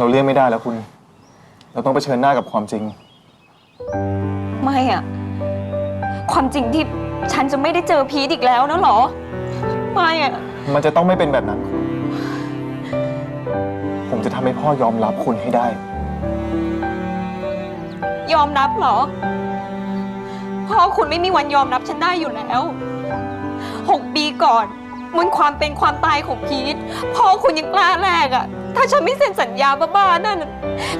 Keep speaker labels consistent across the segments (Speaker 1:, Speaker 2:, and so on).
Speaker 1: เราเลี่ยงไม่ได้แล้วคุณ เราต้องเผชิญหน้ากับความจริง
Speaker 2: ไม่อะความจริงที่ฉันจะไม่ได้เจอพีทอีกแล้วนะเหรอ ไม่อะ
Speaker 1: มันจะต้องไม่เป็นแบบนั้นคุณ ผมจะทำให้พ่อยอมรับคุณให้ได้
Speaker 2: ยอมรับเหรอ พ่อคุณไม่มีวันยอมรับฉันได้อยู่แล้วหกปีก่อน มันความเป็นความตายของพีทพ่อคุณยังกล้าแลกอะ ถ้าฉันไม่เซ็นสัญญาบ้าๆนั่น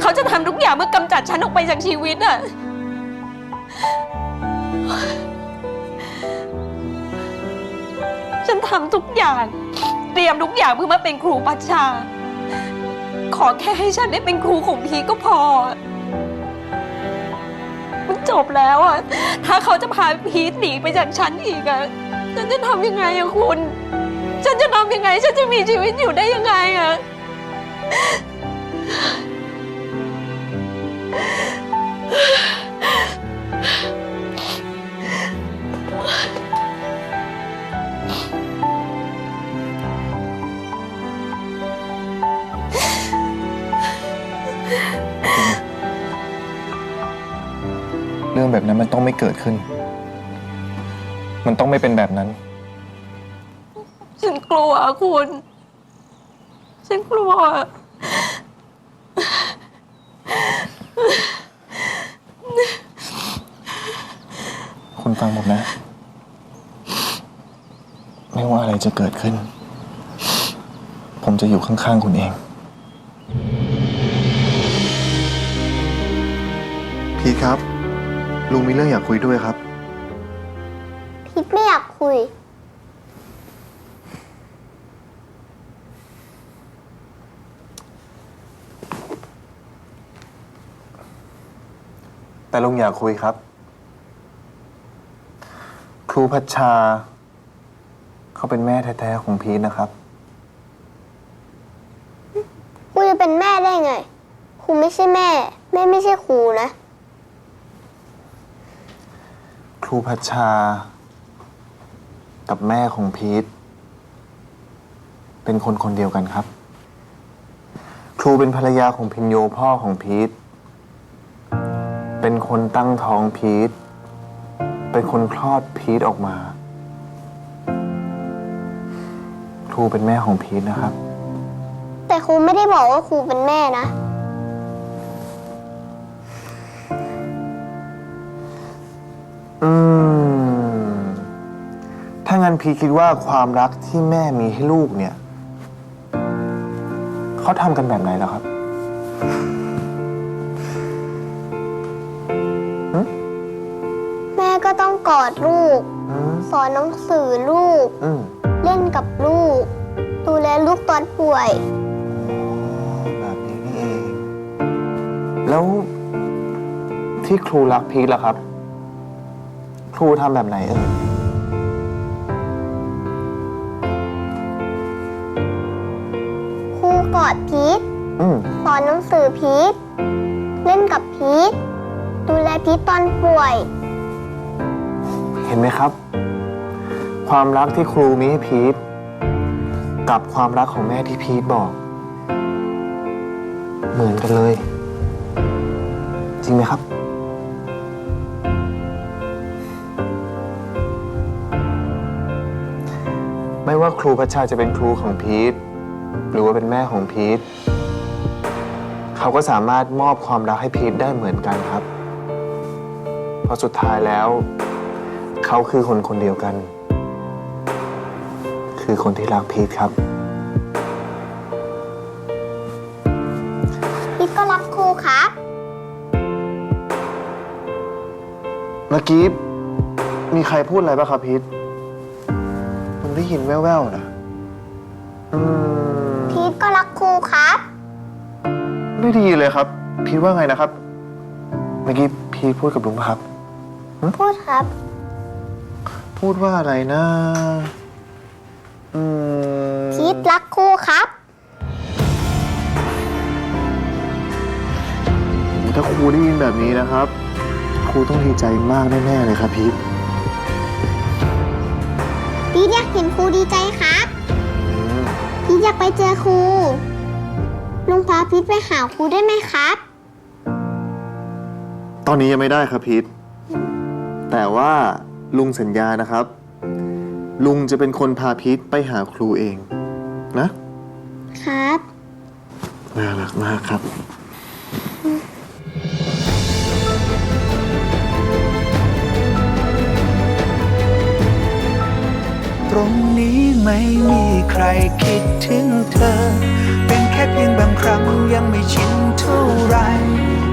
Speaker 2: เขาจะทำทุกอย่างเพื่อกำจัดฉันออกไปจากชีวิตอะฉันทำทุกอย่าง เตรียมทุกอย่างเพื่อมาเป็นครูปัชชา ขอแค่ให้ฉันได้เป็นครูของพีทก็พอ มันจบแล้วอะ ถ้าเขาจะพาพีทหนีไปจากฉันอีกอะฉันจะทำยังไงอะคุณ ฉันจะทำยังไง ฉันจะมีชีวิตอยู่ได้ยังไงอะ
Speaker 1: เรื่องแบบนั้นมันต้องไม่เกิดขึ้น มันต้องไม่เป็นแบบนั้น
Speaker 2: ฉันกลัวคุณ ฉันกลัว
Speaker 1: คุณฟังผมนะ ไม่ว่าอะไรจะเกิดขึ้น ผมจะอยู่ข้างๆคุณเอง
Speaker 3: พีทครับ ลุงมีเรื่องอยากคุยด้วยครับ
Speaker 4: พีทไม่อยากคุย
Speaker 1: แต่ลุงอยากคุยครับ ครูพัชชา เขาเป็นแม่แท้ๆของพีทนะครับ
Speaker 4: ครูจะเป็นแม่ได้ไง ครูไม่ใช่แม่ แม่ไม่ใช่ครูนะ
Speaker 1: ครูพัชชา กับแม่ของพีทเป็นคนคนเดียวกันครับ ครูเป็นภรรยาของพินโยพ่อของพีทเป็น คนตั้งท้องพีทเป็นคนคลอดพีทออกมา ครูเป็นแม่ของพีทนะครับ
Speaker 4: แต่ครูไม่ได้บอกว่าครูเป็นแม่นะ
Speaker 1: อืม ถ้างั้นพีทคิดว่าความรักที่แม่มีให้ลูกเนี่ย เขาทำกันแบบไหนล่ะครับ
Speaker 4: ก็ต้องกอดลูก
Speaker 1: อืม
Speaker 4: สอนหนังสือลูก
Speaker 1: อืม
Speaker 4: เล่นกับลูก ดูแลลูกตอนป่วย
Speaker 1: แบบนี้นี่เอง แล้วที่ครูรักพีทล่ะครับ ครูทำแบบไหนเอ่ย
Speaker 4: ครูกอดพีท
Speaker 1: อืม
Speaker 4: สอนหนังสือพีทเล่นกับพีทดูแลพีทตอนป่วย
Speaker 1: เห็นไหมครับ ความรักที่ครูมีให้พีทกับความรักของแม่ที่พีทบอก เหมือนกันเลย จริงไหมครับ ไม่ว่าครูพัชชาจะเป็นครูของพีทหรือว่าเป็นแม่ของพีทเขาก็สามารถมอบความรักให้พีทได้เหมือนกันครับ เพราะสุดท้ายแล้ว เขาคือคนคนเดียวกัน คือคนที่รักพีทครับ
Speaker 4: พีทก็รักครูครับ
Speaker 1: เมื่อกี้มีใครพูดอะไรป่ะครับพีทผมได้ยินแว่วๆนะอืม
Speaker 4: พีทก็รักครูครับ
Speaker 1: ไม่ดีเลยครับ พีทว่าไงนะครับ เมื่อกี้พีทพูดกับลุงปะครับ
Speaker 4: พูดครับ
Speaker 1: พูดว่าอะไรนะอืม
Speaker 4: พีทรักครูครับ
Speaker 1: ถ้าครูได้ยินแบบนี้นะครับ ครูต้องดีใจมากแน่ๆเลยครับพีท
Speaker 4: พีทอยากเห็นครูดีใจครับ
Speaker 1: อืม
Speaker 4: พีทอยากไปเจอครูลุงพาพีทไปหาครูได้ไหมครับ
Speaker 1: ตอนนี้ยังไม่ได้ครับพีทแต่ว่า ลุงสัญญานะครับ ลุงจะเป็นคนพาพีทไปหาครูเอง นะ
Speaker 4: ครับ
Speaker 1: น่ารักมากครับ
Speaker 5: ตรงนี้ไม่มีใครคิดถึงเธอ เป็นแค่เพียงบางครั้งยังไม่ชินเท่าไหร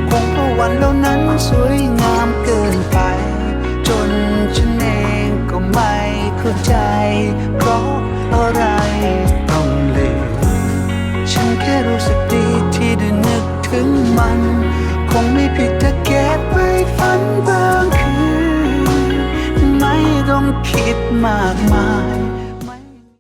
Speaker 5: คงเพราะวันเหล่านั้นสวยงาม